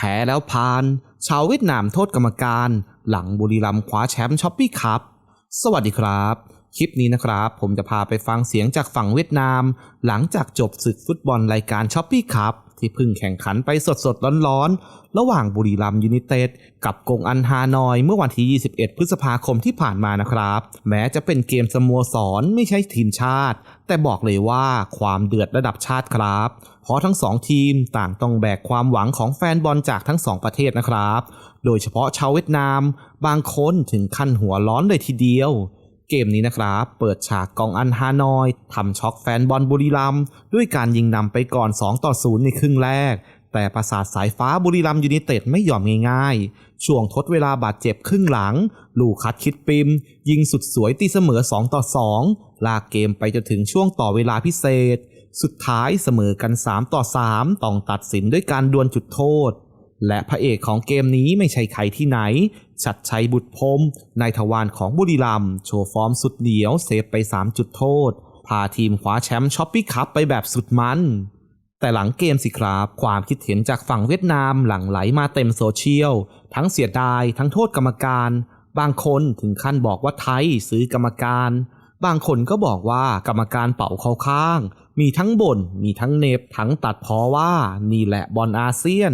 แพ้แล้วพาน ชาวเวียดนามโทษกรรมการ หลังบุรีรัมย์คว้าแชมป์ช้อปปี้คัพสวัสดีครับ คลิปนี้นะครับ ผมจะพาไปฟังเสียงจากฝั่งเวียดนาม หลังจากจบศึกฟุตบอลรายการช้อปปี้คัพ ที่เพิ่งแข่งขันไปสดๆร้อนๆ ระหว่างบุรีรัมย์ยูไนเต็ดกับกงอันฮานอยเมื่อวันที่ 21 พฤษภาคมที่ผ่านมานะครับ แม้จะเป็นเกมสโมสรไม่ใช่ทีมชาติ แต่บอกเลยว่าความเดือดระดับชาติครับ เพราะทั้งสองทีมต่างต้องแบกความหวังของแฟนบอลจากทั้งสองประเทศนะครับ โดยเฉพาะชาวเวียดนาม บางคนถึงขั้นหัวร้อนเลยทีเดียว เกมนี้นะครับเปิดฉากกองอันฮานอยทำช็อกแฟนบอลบุรีรัมด้วยการยิงนำไปก่อน 2 ต่อ 0 ในครึ่งแรก แต่ประสาทสายฟ้าบุรีรัมย์ยูไนเต็ดไม่ยอมง่ายๆ ช่วงทดเวลาบาดเจ็บครึ่งหลัง ลูคัดคิดปิม ยิงสุดสวยตีเสมอ 2 ต่อ 2 ลากเกมไปจนถึงช่วงต่อเวลาพิเศษ สุดท้ายเสมอกัน 3 ต่อ 3 ต้องตัดสินด้วยการดวลจุดโทษ และพระเอกของเกมนี้ไม่ใช่ใครที่ไหน ชัดชัยบุตรพรมนายทวารของบุรีรัมย์โชว์ฟอร์มสุดเหนียวเซฟไป 3 จุดโทษ พาทีมคว้าแชมป์ช้อปปี้คัพไปแบบสุดมัน แต่หลังเกมสิครับ ความคิดเห็นจากฝั่งเวียดนามหลั่งไหลมาเต็มโซเชียล ทั้งเสียดาย ทั้งโทษกรรมการ บางคนถึงขั้นบอกว่าไทยซื้อกรรมการ บางคนก็บอกว่ากรรมการเป่าเข้าข้าง มีทั้งบน่นมีทั้งเนบทั้งตัดพอว่านี่แหละบอลอาเซียน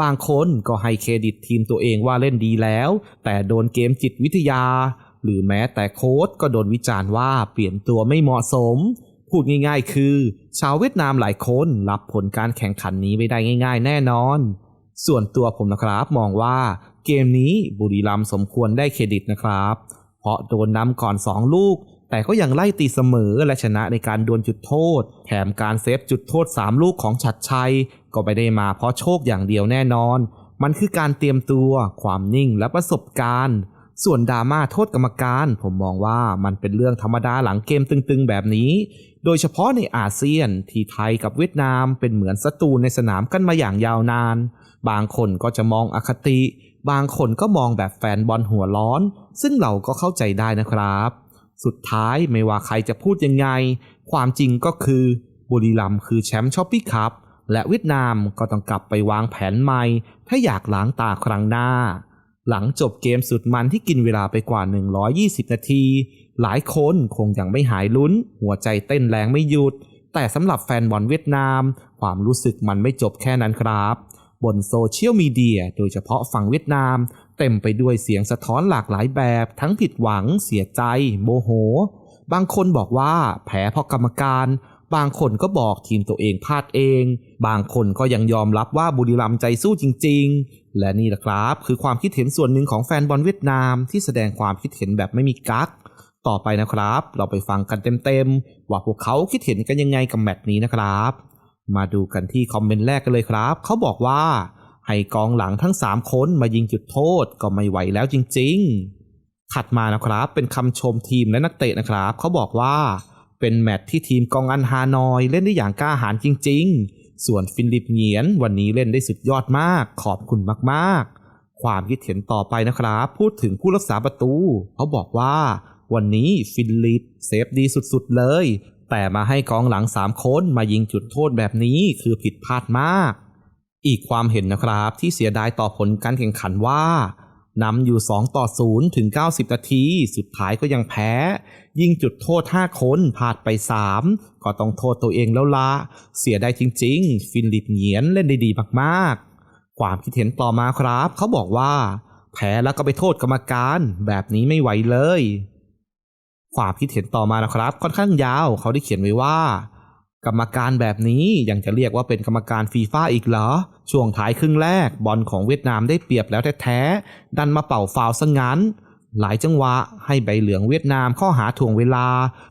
บางคนก็ให้เครดิตทีมตัวเองว่าเล่นดีแล้ว แต่โดนเกมจิตวิทยา หรือแม้แต่โค้ชก็โดนวิจารณ์ว่าเปลี่ยนตัวไม่เหมาะสม พูดง่ายๆ คือ ชาวเวียดนามหลายคนรับผลการแข่งขันนี้ไม่ได้ง่าย ๆ แน่นอน ส่วนตัวผมนะครับมองว่าเกมนี้บุรีรัมย์สมควรได้เครดิตนะครับ เพราะโดนนำก่อน 2 ลูก แต่ก็ยังไล่ตีเสมอและชนะในการดวลจุดโทษ แถมการเซฟจุดโทษ 3 ลูกของชัดชัย ก็ไม่ได้มาเพราะโชคอย่างเดียวแน่นอน มันคือการเตรียมตัว ความนิ่งและประสบการณ์ ส่วนดราม่าโทษกรรมการ ผมมองว่ามันเป็นเรื่องธรรมดาหลังเกมตึงๆ แบบนี้ โดยเฉพาะในอาเซียน ที่ไทยกับเวียดนามเป็นเหมือนศัตรูในสนามกันมาอย่างยาวนาน บางคนก็จะมองอคติ บางคนก็มองแบบแฟนบอลหัวร้อน ซึ่งเราก็เข้าใจได้นะครับ สุดท้ายไม่ว่าใครจะพูดยังไง ความจริงก็คือบุรีรัมย์คือแชมป์ช้อปปี้คัพและเวียดนามก็ต้องกลับไปวางแผนใหม่ ถ้าอยากล้างตาครั้งหน้า หลังจบเกมสุดมันที่กินเวลาไปกว่า 120 นาที หลายคนคงยังไม่หายลุ้น หัวใจเต้นแรงไม่หยุด แต่สำหรับแฟนบอลเวียดนาม ความรู้สึกมันไม่จบแค่นั้นครับ บนโซเชียลมีเดียโดยเฉพาะฝั่งเวียดนาม เต็มไปด้วยเสียงสะท้อนหลากหลายแบบ ทั้งผิดหวัง เสียใจ โมโห บางคนบอกว่าแพ้เพราะกรรมการ บางคนก็บอกทีมตัวเองพลาดเอง บางคนก็ยังยอมรับว่าบุรีรัมย์ใจสู้จริง ๆ และนี่แหละครับ คือความคิดเห็นส่วนหนึ่งของแฟนบอลเวียดนามที่แสดงความคิดเห็นแบบไม่มีกั๊กต่อไปนะครับ เราไปฟังกันเต็มๆ ว่าพวกเขาคิดเห็นกันยังไงกับแมตช์นี้นะครับ มาดูกันที่คอมเมนต์แรกกันเลยครับ เขาบอกว่า ให้กองหลังทั้ง 3 คนมายิงจุดโทษก็ไม่ไหวแล้วจริง ๆ ถัดมานะครับเป็นคำชมทีมและนักเตะนะครับ เขาบอกว่าเป็นแมตช์ที่ทีมกองอันฮานอยเล่นได้อย่างกล้าหาญจริง ๆ ส่วนฟินลิปเหงียนวันนี้เล่นได้สุดยอดมาก ขอบคุณมาก ๆ ความคิดเห็นต่อไปนะครับ พูดถึงผู้รักษาประตู เขาบอกว่า วันนี้ฟินลิปเซฟดีสุด ๆ เลย แต่มาให้กองหลัง 3 คนมายิงจุดโทษแบบนี้คือผิดพลาดมาก อีกความเห็นนะครับที่เสียดายต่อผลการแข่งขันว่านำอยู่ 2 ต่อ 0 ถึง 90 นาที สุดท้ายก็ยังแพ้ ยิงจุดโทษ 5 คนพลาดไป 3 ก็ต้องโทษตัวเองแล้วละ เสียดายจริง ๆ ฟินลิปเหงียนเล่นได้ดีมากๆ ความคิดเห็นต่อมาครับ เขาบอกว่า แพ้แล้วก็ไปโทษกรรมการ แบบนี้ไม่ไหวเลย ความคิดเห็นต่อมานะครับ ค่อนข้างยาว เขาได้เขียนไว้ว่า กรรมการแบบนี้ยังจะเรียกว่าเป็นกรรมการฟีฟ่าอีกเหรอ ช่วงท้ายครึ่งแรกบอลของเวียดนามได้เปรียบแล้วแท้ๆ ดันมาเป่าฟาวซะงั้น หลายจังหวะให้ใบเหลืองเวียดนามข้อหาถ่วงเวลา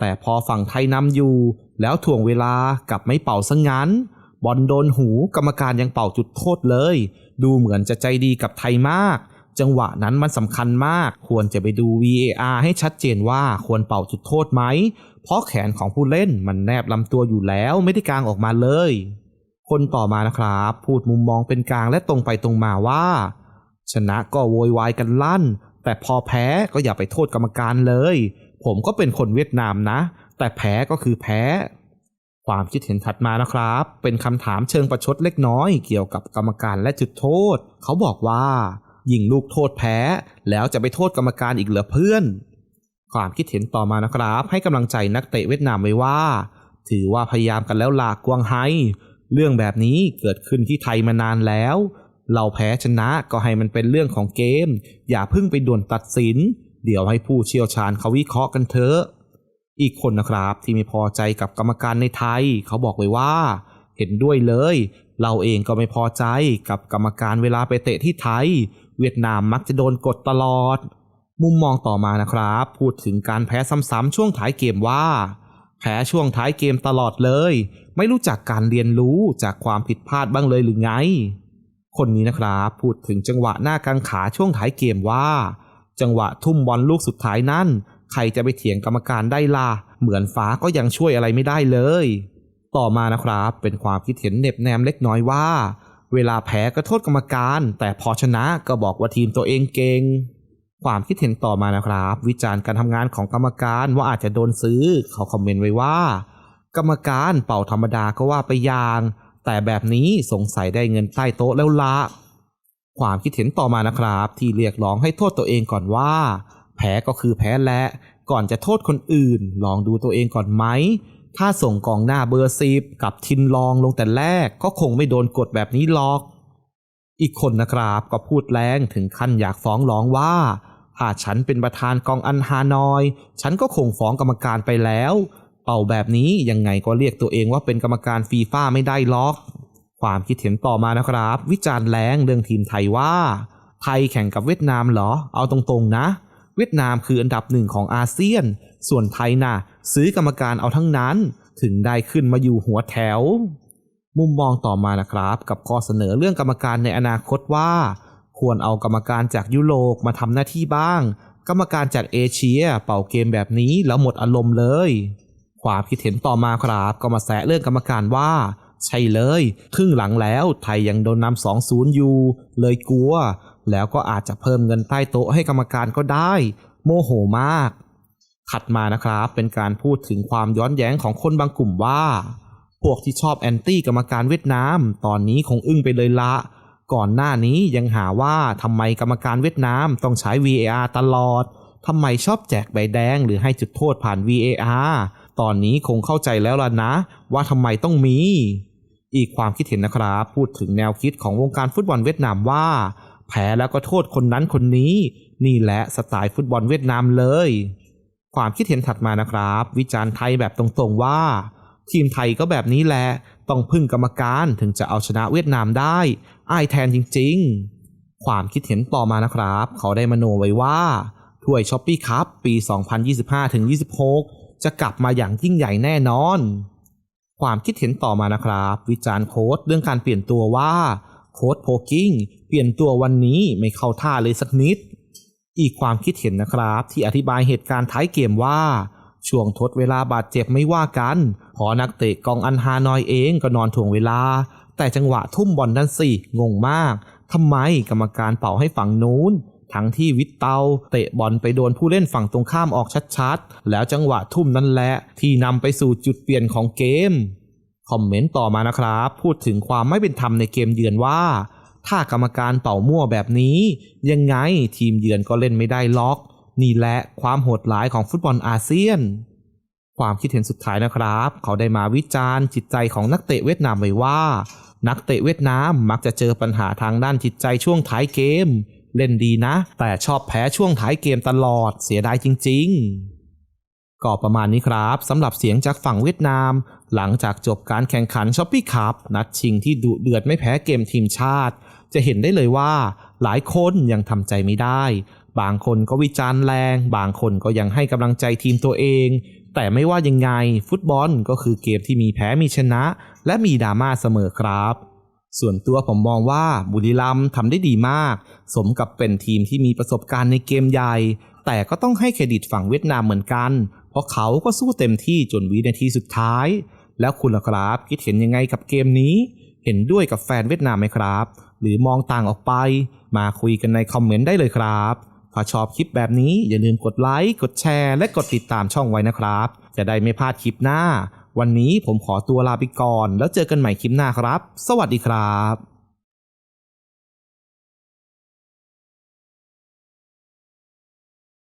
แต่พอฝั่งไทยนำอยู่ แล้วถ่วงเวลากลับไม่เป่าซะงั้น บอลโดนหูกรรมการยังเป่าจุดโทษเลย ดูเหมือนจะใจดีกับไทยมาก จังหวะนั้นมันสำคัญมาก ควรจะไปดู VAR ให้ชัดเจนว่าควรเป่าจุดโทษไหม เพราะแขนของผู้เล่นมันแนบลำตัวอยู่แล้วไม่ได้กางออกมาเลย คนต่อมานะครับ พูดมุมมองเป็นกลางและตรงไปตรงมาว่า ชนะก็โวยวายกันลั่น แต่พอแพ้ก็อย่าไปโทษกรรมการเลย ผมก็เป็นคนเวียดนามนะ แต่แพ้ก็คือแพ้ ความคิดเห็นถัดมานะครับ เป็นคำถามเชิงประชดเล็กน้อย เกี่ยวกับกรรมการและจุดโทษ เขาบอกว่ายิงลูกโทษแพ้ แล้วจะไปโทษกรรมการอีกเหรอเพื่อน ความคิดเห็นต่อมานะครับ ให้กำลังใจนักเตะเวียดนามไว้ว่า ถือว่าพยายามกันแล้วลากกวางไฮเรื่องแบบนี้เกิดขึ้นที่ไทยมานานแล้ว เราแพ้ชนะก็ให้มันเป็นเรื่องของเกม อย่าเพิ่งไปด่วนตัดสิน เดี๋ยวให้ผู้เชี่ยวชาญเขาวิเคราะห์กันเถอะ อีกคนนะครับที่ไม่พอใจกับกรรมการในไทย เขาบอกไว้ว่า เห็นด้วยเลย เราเองก็ไม่พอใจกับกรรมการเวลาไปเตะที่ไทย เวียดนามมักจะโดนกดตลอด มุมมองต่อมานะครับ พูดถึงการแพ้ซ้ำๆช่วงท้ายเกมว่า แพ้ช่วงท้ายเกมตลอดเลย ไม่รู้จักการเรียนรู้จากความผิดพลาดบ้างเลยหรือไง คนนี้นะครับพูดถึงจังหวะหน้ากางขาช่วงท้ายเกมว่า จังหวะทุ่มบอลลูกสุดท้ายนั่น ใครจะไปเถียงกรรมการได้ล่ะเหมือนฟ้าก็ยังช่วยอะไรไม่ได้เลย ต่อมานะครับ เป็นความคิดเห็นเหน็บแนมเล็กน้อยว่า เวลาแพ้ก็โทษกรรมการ แต่พอชนะก็บอกว่าทีมตัวเองเก่ง ความคิดเห็นต่อมานะครับ วิจารณ์การทำงานของกรรมการว่าอาจจะโดนซื้อ เขาคอมเมนต์ไว้ว่า กรรมการเป่าธรรมดาก็ว่าไปอย่าง แต่แบบนี้สงสัยได้เงินใต้โต๊ะแล้วละความคิดเห็นต่อมานะครับ ที่เรียกร้องให้โทษตัวเองก่อนว่า แพ้ก็คือแพ้และ ก่อนจะโทษคนอื่น ลองดูตัวเองก่อนไหมถ้าส่งกองหน้าเบอร์สิบกับทินลองลงแต่แรกก็คงไม่โดนกดแบบนี้หรอก อีกคนนะครับก็พูดแรงถึงขั้นอยากฟ้องร้องว่า ถ้าฉันเป็นประธานกองอันฮานอย ฉันก็คงฟ้องกรรมการไปแล้ว เป่าแบบนี้ยังไงก็เรียกตัวเองว่าเป็นกรรมการฟีฟ่าไม่ได้หรอก ความคิดเห็นต่อมานะครับ วิจารณ์แรงเรื่องทีมไทยว่า ไทยแข่งกับเวียดนามเหรอ เอาตรงๆนะ เวียดนามคืออันดับหนึ่งของอาเซียน ส่วนไทยน่ะ ซื้อกรรมการเอาทั้งนั้น ถึงได้ขึ้นมาอยู่หัวแถว มุมมองต่อมานะครับ กับข้อเสนอเรื่องกรรมการในอนาคตว่า ควรเอากรรมการจากยุโรปมาทำหน้าที่บ้าง กรรมการจากเอเชีย เป่าเกมแบบนี้แล้วหมดอารมณ์เลย ความคิดเห็นต่อมาครับก็มาแซะเรื่องกรรมการว่า ใช่เลย ครึ่งหลังแล้วไทยยังโดนนำสองศูนย์อยู่ เลยกลัว แล้วก็อาจจะเพิ่มเงินใต้โต๊ะให้กรรมการก็ได้ โมโหมาก ถัดมานะครับเป็นการพูดถึงความย้อนแย้งของคนบางกลุ่มว่า พวกที่ชอบแอนตี้กรรมการเวียดนาม ตอนนี้คงอึ้งไปเลยละ ก่อนหน้านี้ยังหาว่าทำไมกรรมการเวียดนามต้องใช้ VAR ตลอดทำไมชอบแจกใบแดงหรือให้จุดโทษผ่าน VAR ตอนนี้คงเข้าใจแล้วล่ะนะ ว่าทำไมต้องมี อีกความคิดเห็นนะครับ พูดถึงแนวคิดของวงการฟุตบอลเวียดนามว่า แพ้แล้วก็โทษคนนั้นคนนี้ นี่แหละสไตล์ฟุตบอลเวียดนามเลย ความคิดเห็นถัดมานะครับ วิจารณ์ไทยแบบตรงๆว่า ทีมไทยก็แบบนี้แหละ ต้องพึ่งกรรมการถึงจะเอาชนะเวียดนามได้ อายแทนจริงๆ ความคิดเห็นต่อมานะครับ เขาได้มโนไว้ว่าถ้วยช้อปปี้คัพปี 2025-26 จะกลับมาอย่างยิ่งใหญ่แน่นอน ความคิดเห็นต่อมานะครับ วิจารณ์โค้ดเรื่องการเปลี่ยนตัวว่าโค้ดโพกิ้งเปลี่ยนตัววันนี้ไม่เข้าท่าเลยสักนิด อีกความคิดเห็นนะครับ ที่อธิบายเหตุการณ์ท้ายเกมว่า ช่วงทดเวลาบาดเจ็บไม่ว่ากัน พอนักเตะกองอันฮานอยเองก็นอนถ่วงเวลา แต่จังหวะทุ่มบอลนั่นสิงงมากทำไมกรรมการเป่าให้ฝั่งนู้น ทั้งที่วิตเตาเตะบอลไปโดนผู้เล่นฝั่งตรงข้ามออกชัดๆ แล้วจังหวะทุ่มนั่นแหละ ที่นำไปสู่จุดเปลี่ยนของเกม คอมเมนต์ต่อมานะครับ พูดถึงความไม่เป็นธรรมในเกมเยือนว่า ถ้ากรรมการเป่ามั่วแบบนี้ ยังไงทีมเยือนก็เล่นไม่ได้ล็อก นี่แหละความโหดร้ายของฟุตบอลอาเซียนความคิดเห็นสุดท้ายนะครับ เขาได้มาวิจารณ์จิตใจของนักเตะเวียดนามไว้ว่า นักเตะเวียดนามมักจะเจอปัญหาทางด้านจิตใจช่วงท้ายเกม เล่นดีนะ แต่ชอบแพ้ช่วงท้ายเกมตลอดเสียดายจริง ๆ ก็ประมาณนี้ครับสำหรับเสียงจากฝั่งเวียดนาม หลังจากจบการแข่งขันช้อปปี้คัพนัดชิงที่ดุเดือดไม่แพ้เกมทีมชาติ จะเห็นได้เลยว่า หลายคนยังทำใจไม่ได้ บางคนก็วิจารณ์แรง บางคนก็ยังให้กำลังใจทีมตัวเอง แต่ไม่ว่ายังไงฟุตบอลก็คือเกมที่มีแพ้มีชนะ และมีดราม่าเสมอครับ ส่วนตัวผมมองว่าบุรีรัมย์ทำได้ดีมาก สมกับเป็นทีมที่มีประสบการณ์ในเกมใหญ่ แต่ก็ต้องให้เครดิตฝั่งเวียดนามเหมือนกัน เพราะเขาก็สู้เต็มที่จนวินาทีสุดท้าย แล้วคุณล่ะครับ คิดเห็นยังไงกับเกมนี้ เห็นด้วยกับแฟนเวียดนามไหมครับ หรือมองต่างออกไป มาคุยกันในคอมเมนต์ได้เลยครับ ถ้าชอบคลิปแบบนี้อย่าลืมกดไลค์ กดแชร์ และกดติดตามช่องไว้นะครับ จะได้ไม่พลาดคลิปหน้า วันนี้ผมขอตัวลาไปก่อน แล้วเจอกันใหม่คลิปหน้าครับ สวัสดีครับ